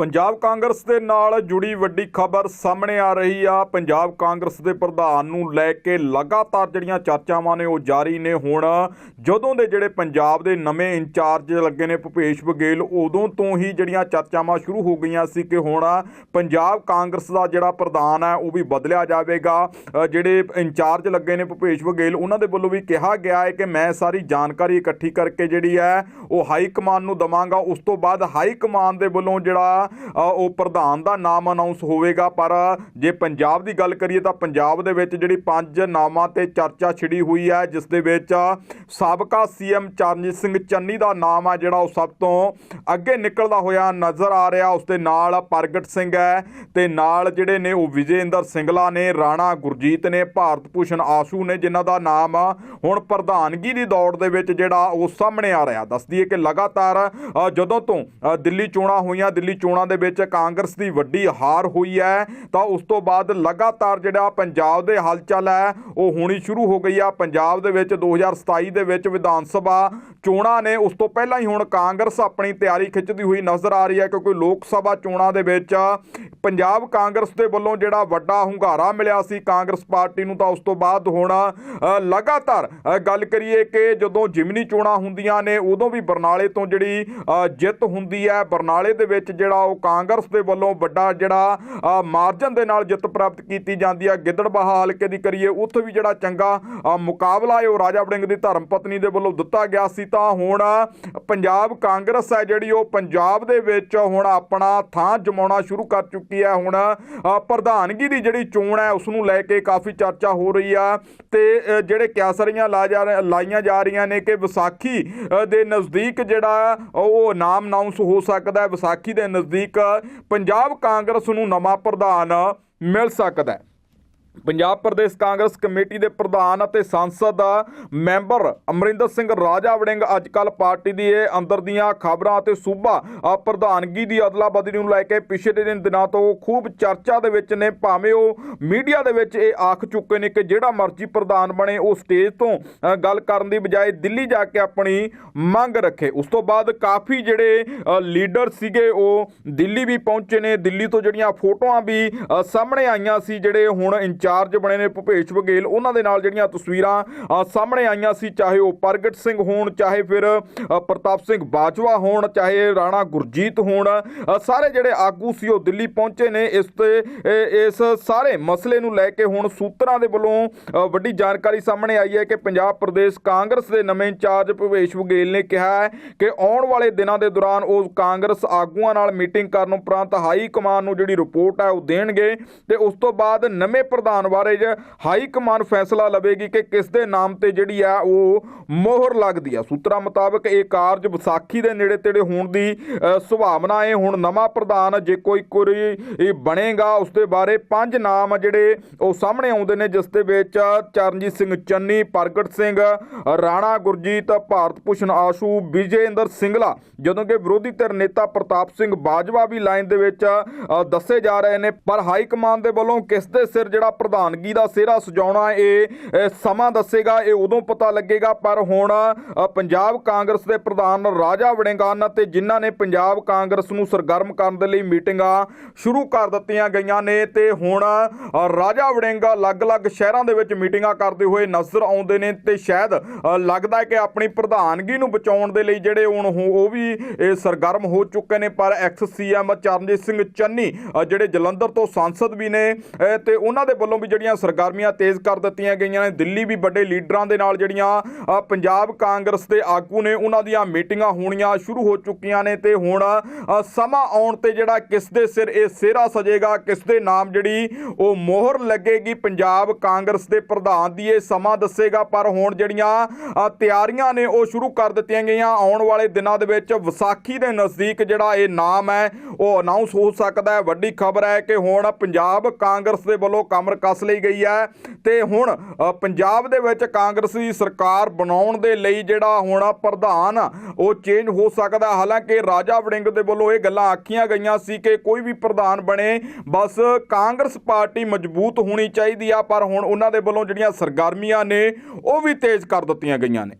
ਪੰਜਾਬ ਕਾਂਗਰਸ ਦੇ ਨਾਲ ਜੁੜੀ ਵੱਡੀ ਖਬਰ ਸਾਹਮਣੇ ਆ ਰਹੀ ਆ। ਪੰਜਾਬ ਕਾਂਗਰਸ ਦੇ ਪ੍ਰਧਾਨ ਨੂੰ ਲੈ ਕੇ ਲਗਾਤਾਰ ਜਿਹੜੀਆਂ ਚਰਚਾਵਾਂ ਨੇ ਉਹ ਜਾਰੀ ਨੇ। ਹੁਣ ਜਦੋਂ ਦੇ ਜਿਹੜੇ ਪੰਜਾਬ ਦੇ ਨਵੇਂ ਇੰਚਾਰਜ ਲੱਗੇ ਨੇ ਭੁਪੇਸ਼ ਬਘੇਲ, ਉਦੋਂ ਤੋਂ ਹੀ ਜਿਹੜੀਆਂ ਚਰਚਾਵਾਂ ਸ਼ੁਰੂ ਹੋ ਗਈਆਂ ਸੀ ਕਿ ਹੁਣ ਪੰਜਾਬ ਕਾਂਗਰਸ ਦਾ ਜਿਹੜਾ ਪ੍ਰਧਾਨ ਹੈ, ਉਹ ਵੀ ਬਦਲਿਆ ਜਾਵੇਗਾ। ਜਿਹੜੇ ਇੰਚਾਰਜ ਲੱਗੇ ਨੇ ਭੁਪੇਸ਼ ਬਘੇਲ, ਉਹਨਾਂ ਦੇ ਵੱਲੋਂ ਵੀ ਕਿਹਾ ਗਿਆ ਹੈ ਕਿ ਮੈਂ ਸਾਰੀ ਜਾਣਕਾਰੀ ਇਕੱਠੀ ਕਰਕੇ ਜਿਹੜੀ ਹੈ, ਉਹ ਹਾਈ ਕਮਾਨ ਨੂੰ ਦਵਾਂਗਾ। ਉਸ ਤੋਂ ਬਾਅਦ ਹਾਈ ਕਮਾਨ ਦੇ ਵੱਲੋਂ ਜਿਹੜਾ ਉਹ ਪ੍ਰਧਾਨ ਦਾ ਨਾਮ ਅਨਾਉਂਸ ਹੋਵੇਗਾ, ਪਰ ਜੇ ਪੰਜਾਬ ਦੀ ਗੱਲ ਕਰੀਏ ਤਾਂ ਪੰਜਾਬ ਦੇ ਵਿੱਚ ਜਿਹੜੀ ਪੰਜ ਨਾਮਾਂ ਤੇ ਚਰਚਾ ਛਿੜੀ ਹੋਈ ਹੈ, ਜਿਸ ਦੇ ਵਿੱਚ ਸਾਬਕਾ ਸੀਐਮ ਚਰਨਜੀਤ ਸਿੰਘ ਚੰਨੀ ਦਾ ਨਾਮ ਆ, ਜਿਹੜਾ ਉਹ ਸਭ ਤੋਂ ਅੱਗੇ ਨਿਕਲਦਾ ਹੋਇਆ ਨਜ਼ਰ ਆ ਰਿਹਾ। ਉਸ ਦੇ ਨਾਲ ਪ੍ਰਗਟ ਸਿੰਘ ਹੈ ਤੇ ਨਾਲ ਜਿਹੜੇ ਨੇ ਉਹ ਵਿਜੇਂਦਰ ਸਿੰਗਲਾ ਨੇ, ਰਾਣਾ ਗੁਰਜੀਤ ਨੇ, ਭਾਰਤ ਭੂਸ਼ਣ ਆਸ਼ੂ ਨੇ, ਜਿਨ੍ਹਾਂ ਦਾ ਨਾਮ ਹੁਣ ਪ੍ਰਧਾਨਗੀ ਦੀ ਦੌੜ ਦੇ ਵਿੱਚ ਜਿਹੜਾ ਉਹ ਸਾਹਮਣੇ ਆ ਰਿਹਾ। ਦੱਸਦੀ ਹੈ ਕਿ ਲਗਾਤਾਰ ਜਦੋਂ ਤੋਂ ਦਿੱਲੀ ਚੋਣਾਂ ਹੋਈਆਂ, ਦਿੱਲੀ ਚੋਣਾਂ ਦੇ ਵਿੱਚ ਕਾਂਗਰਸ ਦੀ ਵੱਡੀ ਹਾਰ ਹੋਈ ਹੈ, ਤਾਂ ਉਸ ਤੋਂ ਬਾਅਦ ਲਗਾਤਾਰ ਜਿਹੜਾ ਪੰਜਾਬ ਦੇ ਹਲਚਲ ਹੈ, ਉਹ ਹੋਣੀ ਸ਼ੁਰੂ ਹੋ ਗਈ ਆ। ਪੰਜਾਬ ਦੇ ਵਿੱਚ 2027 ਦੇ ਵਿੱਚ ਵਿਧਾਨ ਸਭਾ ਚੋਣਾਂ ਨੇ, ਉਸ ਤੋਂ ਪਹਿਲਾਂ ਹੀ ਹੁਣ ਕਾਂਗਰਸ ਆਪਣੀ ਤਿਆਰੀ ਖਿੱਚਦੀ ਹੋਈ ਨਜ਼ਰ ਆ ਰਹੀ ਹੈ ਕਿਉਂਕਿ ਲੋਕ ਸਭਾ ਚੋਣਾਂ ਦੇ ਵਿੱਚ ਪੰਜਾਬ ਕਾਂਗਰਸ ਦੇ ਵੱਲੋਂ ਜਿਹੜਾ ਵੱਡਾ ਹੁੰਗਾਰਾ ਮਿਲਿਆ ਸੀ ਕਾਂਗਰਸ ਪਾਰਟੀ ਨੂੰ ਤਾਂ ਉਸ ਤੋਂ ਬਾਅਦ ਹੁਣ ਲਗਾਤਾਰ ਗੱਲ ਕਰੀਏ ਕਿ ਜਦੋਂ ਜਿਮਨੀ ਚੋਣਾਂ ਹੁੰਦੀਆਂ ਨੇ, ਉਦੋਂ ਵੀ ਬਰਨਾਲੇ ਤੋਂ ਜਿਹੜੀ ਜਿੱਤ ਹੁੰਦੀ ਹੈ, ਬਰਨਾਲੇ ਦੇ ਵਿੱਚ ਜਿਹੜਾ ਉਹ ਕਾਂਗਰਸ ਦੇ ਵੱਲੋਂ ਵੱਡਾ ਜਿਹੜਾ ਮਾਰਜਨ ਦੇ ਨਾਲ ਜਿੱਤ ਪ੍ਰਾਪਤ ਕੀਤੀ ਜਾਂਦੀ ਹੈ। ਗਿੱਦੜਬਾਹਾ ਹਲਕੇ ਦੀ ਕਰੀਏ, ਉੱਥੇ ਵੀ ਜਿਹੜਾ ਚੰਗਾ ਮੁਕਾਬਲਾ ਹੈ, ਉਹ ਰਾਜਾ ਵੜਿੰਗ ਦੀ ਧਰਮ ਪਤਨੀ ਦੇ ਵੱਲੋਂ ਦਿੱਤਾ ਗਿਆ ਸੀ। ਤਾਂ ਹੁਣ ਪੰਜਾਬ ਕਾਂਗਰਸ ਹੈ ਜਿਹੜੀ, ਉਹ ਪੰਜਾਬ ਦੇ ਵਿੱਚ ਹੁਣ ਆਪਣਾ ਥਾਂ ਜਮਾਉਣਾ ਸ਼ੁਰੂ ਕਰ ਚੁੱਕੀ ਹੈ ਹੁਣ ਪ੍ਰਧਾਨਗੀ ਦੀ ਜਿਹੜੀ ਚੋਣ ਹੈ ਉਸ ਨੂੰ ਲੈ ਕੇ ਕਾਫੀ ਚਰਚਾ ਹੋ ਰਹੀ ਆ ਤੇ ਜਿਹੜੇ ਕਿਆਸਰੀਆਂ ਲਾ ਜਾ ਲਾਈਆਂ ਜਾ ਰਹੀਆਂ ਨੇ ਕਿ ਵਿਸਾਖੀ ਦੇ ਨਜ਼ਦੀਕ ਜਿਹੜਾ ਉਹ ਨਾਮ ਅਨਾਉਂਸ ਹੋ ਸਕਦਾ ਹੈ, ਵਿਸਾਖੀ ਦੇ ਨਜ਼ਦੀਕ ਪੰਜਾਬ ਕਾਂਗਰਸ ਨੂੰ ਨਵਾਂ ਪ੍ਰਧਾਨ ਮਿਲ ਸਕਦਾ ਹੈ। ਪੰਜਾਬ ਪ੍ਰਦੇਸ਼ ਕਾਂਗਰਸ ਕਮੇਟੀ ਦੇ ਪ੍ਰਧਾਨ ਅਤੇ ਸੰਸਦ ਮੈਂਬਰ ਅਮਰਿੰਦਰ ਸਿੰਘ ਰਾਜਾ ਵੜਿੰਗ ਅੱਜ ਕੱਲ ਪਾਰਟੀ ਦੀ ਇਹ ਅੰਦਰ ਦੀਆਂ ਖਬਰਾਂ ਅਤੇ ਸੂਬਾ ਪ੍ਰਧਾਨਗੀ ਦੀ ਅਦਲਾ ਬਦਲੀ ਨੂੰ ਲੈ ਕੇ ਪਿਛਲੇ ਦਿਨ ਦਿਨਾਂ ਤੋਂ ਖੂਬ ਚਰਚਾ ਦੇ ਵਿੱਚ ਨੇ। ਭਾਵੇਂ ਉਹ ਮੀਡੀਆ ਦੇ ਵਿੱਚ ਇਹ ਆਖ ਚੁੱਕੇ ਨੇ ਕਿ ਜਿਹੜਾ ਮਰਜ਼ੀ ਪ੍ਰਧਾਨ ਬਣੇ, ਉਹ ਸਟੇਜ ਤੋਂ ਗੱਲ ਕਰਨ ਦੀ ਬਜਾਏ ਦਿੱਲੀ ਜਾ ਕੇ ਆਪਣੀ ਮੰਗ ਰੱਖੇ। ਉਸ ਤੋਂ ਬਾਅਦ ਕਾਫੀ ਜਿਹੜੇ ਲੀਡਰ ਸੀਗੇ, ਉਹ ਦਿੱਲੀ ਵੀ ਪਹੁੰਚੇ ਨੇ। ਦਿੱਲੀ ਤੋਂ ਜਿਹੜੀਆਂ ਫੋਟੋਆਂ ਵੀ ਸਾਹਮਣੇ ਆਈਆਂ ਸੀ, ਜਿਹੜੇ ਹੁਣ ਇੰਚਾਰਜ ਬਣੇ ਨੇ ਭੁਪੇਸ਼ ਬਘੇਲ। ਉਹਨਾਂ ਦੇ ਨਾਲ ਜਿਹੜੀਆਂ ਤਸਵੀਰਾਂ ਸਾਹਮਣੇ ਆਈਆਂ ਸੀ, ਚਾਹੇ ਉਹ ਪ੍ਰਗਟ ਸਿੰਘ ਹੋਣ, ਚਾਹੇ ਫਿਰ ਪ੍ਰਤਾਪ ਸਿੰਘ ਬਾਜਵਾ ਹੋਣ, ਚਾਹੇ ਰਾਣਾ ਗੁਰਜੀਤ ਹੋਣ ਸਾਰੇ ਜਿਹੜੇ ਆਗੂ ਸੀ ਉਹ ਦਿੱਲੀ ਪਹੁੰਚੇ ਨੇ। ਇਸ ਤੇ ਇਸ ਸਾਰੇ ਮਸਲੇ ਨੂੰ ਲੈ ਕੇ ਹੁਣ ਸੂਤਰਾਂ ਦੇ ਵੱਲੋਂ ਵੱਡੀ ਜਾਣਕਾਰੀ ਸਾਹਮਣੇ ਆਈ ਹੈ ਕਿ ਪੰਜਾਬ ਪ੍ਰਦੇਸ਼ ਕਾਂਗਰਸ ਦੇ ਨਵੇਂ ਇੰਚਾਰਜ ਭੁਪੇਸ਼ ਬਘੇਲ ਨੇ ਕਿਹਾ ਹੈ ਕਿ ਆਉਣ ਵਾਲੇ ਦਿਨਾਂ ਦੇ ਦੌਰਾਨ ਉਹ ਕਾਂਗਰਸ ਆਗੂਆਂ ਨਾਲ ਮੀਟਿੰਗ ਕਰਨ ਉਪਰੰਤ ਹਾਈ ਕਮਾਨ ਨੂੰ ਜਿਹੜੀ ਰਿਪੋਰਟ ਹੈ ਉਹ ਦੇਣਗੇ ਤੇ ਉਸ ਤੋਂ ਬਾਅਦ ਨਵੇਂ ਪ੍ਰਧਾਨ ਬਾਰੇ ਜ ਹਾਈ ਕਮਾਨ ਫੈਸਲਾ ਲਵੇਗੀ ਕਿ ਕਿਸ ਦੇ ਨਾਮ ਤੇ ਜਿਹੜੀ ਆ ਉਹ ਮੋਹਰ ਲੱਗਦੀ ਆ। ਸੂਤਰਾਂ ਮੁਤਾਬਕ ਇਹ ਕਾਰਜ ਵਿਸਾਖੀ ਦੇ ਨੇੜੇ ਤੇੜੇ ਹੋਣ ਦੀ ਸੁਭਾਵਨਾ ਸੰਭਾਵਨਾ ਹੈ। ਹੁਣ ਨਵਾਂ ਪ੍ਰਧਾਨ ਜੇ ਕੋਈ ਕੋਈ ਬਣੇਗਾ, ਉਸ ਦੇ ਬਾਰੇ ਪੰਜ ਨਾਮ ਜਿਹੜੇ ਉਹ ਸਾਹਮਣੇ ਆਉਂਦੇ ਨੇ, ਜਿਸ ਦੇ ਵਿੱਚ ਚਰਨਜੀਤ ਸਿੰਘ ਚੰਨੀ, ਪ੍ਰਗਟ ਸਿੰਘ, ਰਾਣਾ ਗੁਰਜੀਤ, ਭਾਰਤ ਭੂਸ਼ਣ ਆਸ਼ੂ, ਵਿਜੇਂਦਰ ਸਿੰਗਲਾ। ਜਦੋਂ ਕਿ ਵਿਰੋਧੀ ਧਿਰ ਨੇਤਾ ਪ੍ਰਤਾਪ ਸਿੰਘ ਬਾਜਵਾ ਵੀ ਲਾਈਨ ਦੇ ਵਿੱਚ ਦੱਸੇ ਜਾ ਰਹੇ ਨੇ। ਪਰ ਹਾਈ ਕਮਾਨ ਦੇ ਵੱਲੋਂ ਕਿਸ ਦੇ ਸਿਰ ਜਿਹੜਾ ਪ੍ਰਧਾਨਗੀ ਦਾ ਸਿਹਰਾ ਸਜਾਉਣਾ ਇਹ ਸਮਾਂ ਦੱਸੇਗਾ ਇਹ ਉਦੋਂ ਪਤਾ ਲੱਗੇਗਾ ਪਰ ਹੁਣ ਪੰਜਾਬ ਕਾਂਗਰਸ ਦੇ ਪ੍ਰਧਾਨ ਰਾਜਾ ਵੜਿੰਗਾਨ ਅਤੇ ਜਿਨ੍ਹਾਂ ਨੇ ਪੰਜਾਬ ਕਾਂਗਰਸ ਨੂੰ ਸਰਗਰਮ ਕਰਨ ਦੇ ਲਈ ਮੀਟਿੰਗਾਂ ਸ਼ੁਰੂ ਕਰ ਦਿੱਤੀਆਂ ਗਈਆਂ ਨੇ ਤੇ ਹੁਣ ਰਾਜਾ ਵੜਿੰਗਾ ਅਲੱਗ-ਅਲੱਗ ਸ਼ਹਿਰਾਂ ਦੇ ਵਿੱਚ ਮੀਟਿੰਗਾਂ ਕਰਦੇ ਹੋਏ ਨਜ਼ਰ ਆਉਂਦੇ ਨੇ ਤੇ ਸ਼ਾਇਦ ਲੱਗਦਾ ਹੈ ਕਿ ਆਪਣੀ ਪ੍ਰਧਾਨਗੀ ਨੂੰ ਬਚਾਉਣ ਦੇ ਲਈ ਜਿਹੜੇ ਹੁਣ ਉਹ ਵੀ ਇਹ ਸਰਗਰਮ ਹੋ ਚੁੱਕੇ ਨੇ ਪਰ ਐਕਸ ਸੀਐਮ ਚਰਨਜੀਤ ਸਿੰਘ ਚੰਨੀ ਜਿਹੜੇ ਜਲੰਧਰ ਤੋਂ ਸੰਸਦ ਵੀ ਨੇ ਅ, ਤੇ ਉਹਨਾਂ ਦੇ ਵੱਲੋਂ ਵੀ ਜਿਹੜੀਆਂ ਸਰਗਰਮੀਆਂ ਤੇਜ਼ ਕਰ ਦਿੱਤੀਆਂ ਗਈਆਂ ਨੇ, ਦਿੱਲੀ ਵੀ ਵੱਡੇ ਲੀਡਰਾਂ ਦੇ ਨਾਲ ਜਿਹੜੀਆਂ ਪੰਜਾਬ ਕਾਂਗਰਸ ਦੇ ਆਗੂ ਨੇ, ਉਹਨਾਂ ਦੀਆਂ ਮੀਟਿੰਗਾਂ ਹੋਣੀਆਂ ਸ਼ੁਰੂ ਹੋ ਚੁੱਕੀਆਂ ਨੇ ਤੇ ਹੁਣ ਸਮਾਂ ਆਉਣ ਤੇ ਜਿਹੜਾ ਕਿਸ ਦੇ ਸਿਰ ਇਹ ਸਿਹਰਾ ਸਜੇਗਾ, ਕਿਸ ਦੇ ਨਾਮ ਜਿਹੜੀ ਉਹ ਮੋਹਰ ਲੱਗੇਗੀ, ਪੰਜਾਬ ਕਾਂਗਰਸ ਦੇ ਪ੍ਰਧਾਨ ਦੀ ਇਹ ਸਮਾਂ ਦੱਸੇਗਾ, ਪਰ ਹੁਣ ਜਿਹੜੀਆਂ ਤਿਆਰੀਆਂ ਨੇ ਉਹ ਸ਼ੁਰੂ ਕਰ ਦਿੱਤੀਆਂ ਗਈਆਂ, ਆਉਣ ਵਾਲੇ ਦਿਨਾਂ ਦੇ ਵਿੱਚ ਵਿਸਾਖੀ ਦੇ ਨਜ਼ਦੀਕ ਜਿਹੜਾ ਇਹ ਨਾਮ ਹੈ, ਉਹ ਅਨਾਉਂਸ ਹੋ ਸਕਦਾ ਹੈ, ਵੱਡੀ ਖਬਰ ਹੈ ਕਿ ਹੁਣ ਪੰਜਾਬ ਕਾਂਗਰਸ ਦੇ ਵੱਲੋਂ ਕਮਰ ਕੱਸ ਲਈ ਗਈ ਹੈ ਤੇ ਹੁਣ ਪੰਜਾਬ ਦੇ ਵਿੱਚ ਕਾਂਗਰਸੀ ਸਰਕਾਰ ਬਣਾਉਣ ਦੇ ਲਈ ਜਿਹੜਾ ਹੁਣ ਪ੍ਰਧਾਨ, ਉਹ ਚੇਂਜ ਹੋ ਸਕਦਾ ਹਾਲਾਂਕਿ ਰਾਜਾ ਵੜਿੰਗ ਦੇ ਵੱਲੋਂ ਇਹ ਗੱਲਾਂ ਆਖੀਆਂ ਗਈਆਂ ਸੀ ਕਿ ਕੋਈ ਵੀ ਪ੍ਰਧਾਨ ਬਣੇ, ਬਸ ਕਾਂਗਰਸ ਪਾਰਟੀ ਮਜ਼ਬੂਤ ਹੋਣੀ ਚਾਹੀਦੀ ਆ, ਪਰ ਹੁਣ ਉਹਨਾਂ ਦੇ ਵੱਲੋਂ ਜਿਹੜੀਆਂ ਸਰਗਰਮੀਆਂ ਨੇ, ਉਹ ਵੀ ਤੇਜ਼ ਕਰ ਦਿੱਤੀਆਂ ਗਈਆਂ ਨੇ।